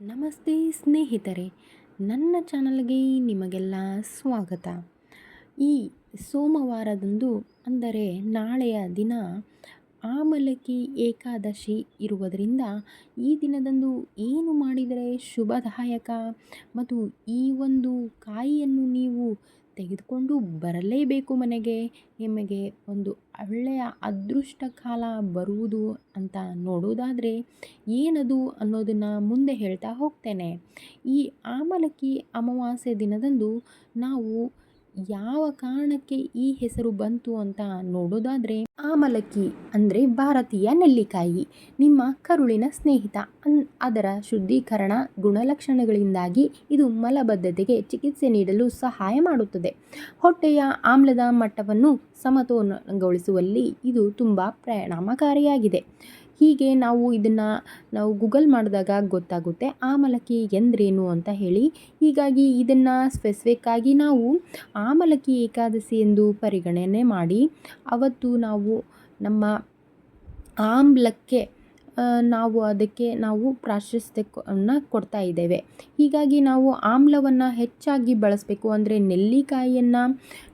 ನಮಸ್ತೆ ಸ್ನೇಹಿತರೆ, ನನ್ನ ಚಾನಲ್ಗೆ ನಿಮಗೆಲ್ಲ ಸ್ವಾಗತ. ಈ ಸೋಮವಾರದಂದು ಅಂದರೆ ನಾಳೆಯ ದಿನ ಆಮಲಕಿ ಏಕಾದಶಿ ಇರುವುದರಿಂದ ಈ ದಿನದಂದು ಏನು ಮಾಡಿದರೆ ಶುಭದಾಯಕ? ಮತ್ತು ಈ ಒಂದು ಕಾಯಿಯನ್ನು ನೀವು ತೆಗೆದುಕೊಂಡು ಬರಲೇಬೇಕು ಮನೆಗೆ, ನಿಮಗೆ ಒಂದು ಒಳ್ಳೆಯ ಅದೃಷ್ಟ ಕಾಲ ಬರುವುದು ಅಂತ ನೋಡೋದಾದರೆ ಏನದು ಅನ್ನೋದನ್ನು ಮುಂದೆ ಹೇಳ್ತಾ ಹೋಗ್ತೇನೆ. ಈ ಆಮಲಕ್ಕಿ ಅಮಾವಾಸ್ಯೆ ದಿನದಂದು ನಾವು ಯಾವ ಕಾರಣಕ್ಕೆ ಈ ಹೆಸರು ಬಂತು ಅಂತ ನೋಡೋದಾದರೆ ಆಮಲಕ್ಕಿ, ಅಂದರೆ ಭಾರತೀಯ ನೆಲ್ಲಿಕಾಯಿ. ನಿಮ್ಮ ಕರುಳಿನ ಸ್ನೇಹಿತ. ಅನ್, ಅದರ ಶುದ್ಧೀಕರಣ ಗುಣಲಕ್ಷಣಗಳಿಂದಾಗಿ ಇದು ಮಲಬದ್ಧತೆಗೆ ಚಿಕಿತ್ಸೆ ನೀಡಲು ಸಹಾಯ ಮಾಡುತ್ತದೆ. ಹೊಟ್ಟೆಯ ಆಮ್ಲದ ಮಟ್ಟವನ್ನು ಸಮತೋಲನಗೊಳಿಸುವಲ್ಲಿ ಇದು ತುಂಬ ಪರಿಣಾಮಕಾರಿಯಾಗಿದೆ. ಹೀಗೆ ನಾವು ಇದನ್ನು ನಾವು ಗೂಗಲ್ ಮಾಡಿದಾಗ ಗೊತ್ತಾಗುತ್ತೆ ಆಮಲಕ್ಕಿ ಎಂದರೇನು ಅಂತ ಹೇಳಿ. ಹೀಗಾಗಿ ಇದನ್ನು ಸ್ಪೆಸಿಫಿಕ್ಕಾಗಿ ನಾವು ಆಮಲಕ್ಕಿ ಏಕಾದಶಿ ಎಂದು ಪರಿಗಣನೆ ಮಾಡಿ, ಅವತ್ತು ನಾವು ನಮ್ಮ ಆಮ್ಲಕ್ಕೆ ನಾವು ಅದಕ್ಕೆ ನಾವು ಪ್ರಾಶಸ್ತ್ಯವನ್ನು ಕೊಡ್ತಾ ಇದ್ದೇವೆ. ಹೀಗಾಗಿ ನಾವು ಆಮ್ಲವನ್ನು ಹೆಚ್ಚಾಗಿ ಬಳಸಬೇಕು ಅಂದರೆ ನೆಲ್ಲಿಕಾಯಿಯನ್ನು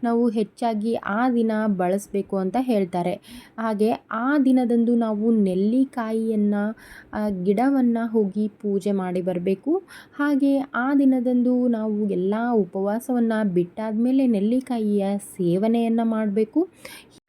ನಾವು ಹೆಚ್ಚಾಗಿ ಆ ದಿನ ಬಳಸಬೇಕು ಅಂತ ಹೇಳ್ತಾರೆ. ಹಾಗೆ ಆ ದಿನದಂದು ನಾವು ನೆಲ್ಲಿಕಾಯಿಯನ್ನು ಗಿಡವನ್ನು ಹೋಗಿ ಪೂಜೆ ಮಾಡಿ ಬರಬೇಕು. ಹಾಗೆ ಆ ದಿನದಂದು ನಾವು ಎಲ್ಲ ಉಪವಾಸವನ್ನು ಬಿಟ್ಟಾದ ಮೇಲೆ ನೆಲ್ಲಿಕಾಯಿಯ ಸೇವನೆಯನ್ನು ಮಾಡಬೇಕು.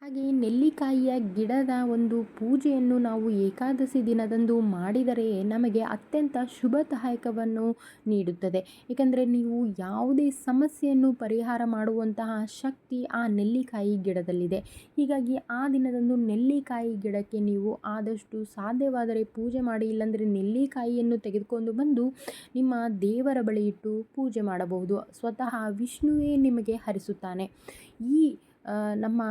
ಹಾಗೆ ನೆಲ್ಲಿಕಾಯಿಯ ಗಿಡದ ಒಂದು ಪೂಜೆಯನ್ನು ನಾವು ಏಕಾದಶಿ ದಿನದಂದು ಮಾಡಿದರೆ ನಮಗೆ ಅತ್ಯಂತ ಶುಭದಾಯಕವನ್ನು ನೀಡುತ್ತದೆ. ಏಕೆಂದರೆ ನೀವು ಯಾವುದೇ ಸಮಸ್ಯೆಯನ್ನು ಪರಿಹಾರ ಮಾಡುವಂತಹ ಶಕ್ತಿ ಆ ನೆಲ್ಲಿಕಾಯಿ ಗಿಡದಲ್ಲಿದೆ. ಹೀಗಾಗಿ ಆ ದಿನದಂದು ನೆಲ್ಲಿಕಾಯಿ ಗಿಡಕ್ಕೆ ನೀವು ಆದಷ್ಟು ಸಾಧ್ಯವಾದರೆ ಪೂಜೆ ಮಾಡಿ, ಇಲ್ಲಾಂದರೆ ನೆಲ್ಲಿಕಾಯಿಯನ್ನು ತೆಗೆದುಕೊಂಡು ಬಂದು ನಿಮ್ಮ ದೇವರ ಬಳಿ ಇಟ್ಟು ಪೂಜೆ ಮಾಡಬಹುದು. ಸ್ವತಃ ವಿಷ್ಣುವೇ ನಿಮಗೆ ಹರಿಸುತ್ತಾನೆ. ಈ ನಮ್ಮ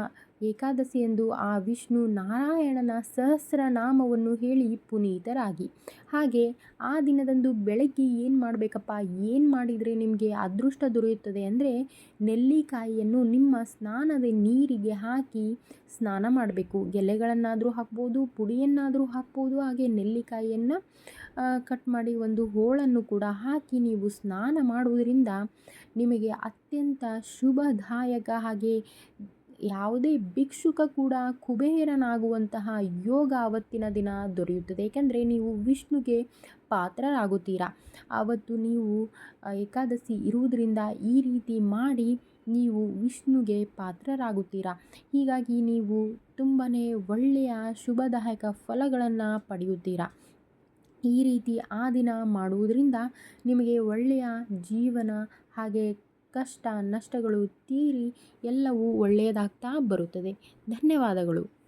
ಏಕಾದಶಿಯಂದು ಆ ವಿಷ್ಣು ನಾರಾಯಣನ ಸಹಸ್ರನಾಮವನ್ನು ಹೇಳಿ ಪುನೀತರಾಗಿ. ಹಾಗೆ ಆ ದಿನದಂದು ಬೆಳಗ್ಗೆ ಏನು ಮಾಡಬೇಕಪ್ಪ, ಏನು ಮಾಡಿದರೆ ನಿಮಗೆ ಅದೃಷ್ಟ ದೊರೆಯುತ್ತದೆ ಅಂದರೆ ನೆಲ್ಲಿಕಾಯಿಯನ್ನು ನಿಮ್ಮ ಸ್ನಾನದ ನೀರಿಗೆ ಹಾಕಿ ಸ್ನಾನ ಮಾಡಬೇಕು. ಎಲೆಗಳನ್ನಾದರೂ ಹಾಕ್ಬೋದು, ಪುಡಿಯನ್ನಾದರೂ ಹಾಕ್ಬೋದು, ಹಾಗೆ ನೆಲ್ಲಿಕಾಯಿಯನ್ನು ಕಟ್ ಮಾಡಿ ಒಂದು ಹೋಳನ್ನು ಕೂಡ ಹಾಕಿ ನೀವು ಸ್ನಾನ ಮಾಡುವುದರಿಂದ ನಿಮಗೆ ಅತ್ಯಂತ ಶುಭದಾಯಕ ಹಾಗೆ ಯಾವುದೇ ಭಿಕ್ಷುಕ ಕೂಡ ಕುಬೇರನಾಗುವಂತಹ ಯೋಗ ಆವತ್ತಿನ ದಿನ ದೊರೆಯುತ್ತದೆ. ಏಕೆಂದರೆ ನೀವು ವಿಷ್ಣುಗೆ ಪಾತ್ರರಾಗುತ್ತೀರಾ. ಆವತ್ತು ನೀವು ಏಕಾದಶಿ ಇರುವುದರಿಂದ ಈ ರೀತಿ ಮಾಡಿ ನೀವು ವಿಷ್ಣುಗೆ ಪಾತ್ರರಾಗುತ್ತೀರಾ. ಹೀಗಾಗಿ ನೀವು ತುಂಬಾ ಒಳ್ಳೆಯ ಶುಭದಾಯಕ ಫಲಗಳನ್ನು ಪಡೆಯುತ್ತೀರಾ. ಈ ರೀತಿ ಆ ದಿನ ಮಾಡುವುದರಿಂದ ನಿಮಗೆ ಒಳ್ಳೆಯ ಜೀವನ ಹಾಗೆ ಕಷ್ಟ ನಷ್ಟಗಳು ತೀರಿ ಎಲ್ಲವೂ ಒಳ್ಳೆಯದಾಗ್ತಾ ಬರುತ್ತದೆ. ಧನ್ಯವಾದಗಳು.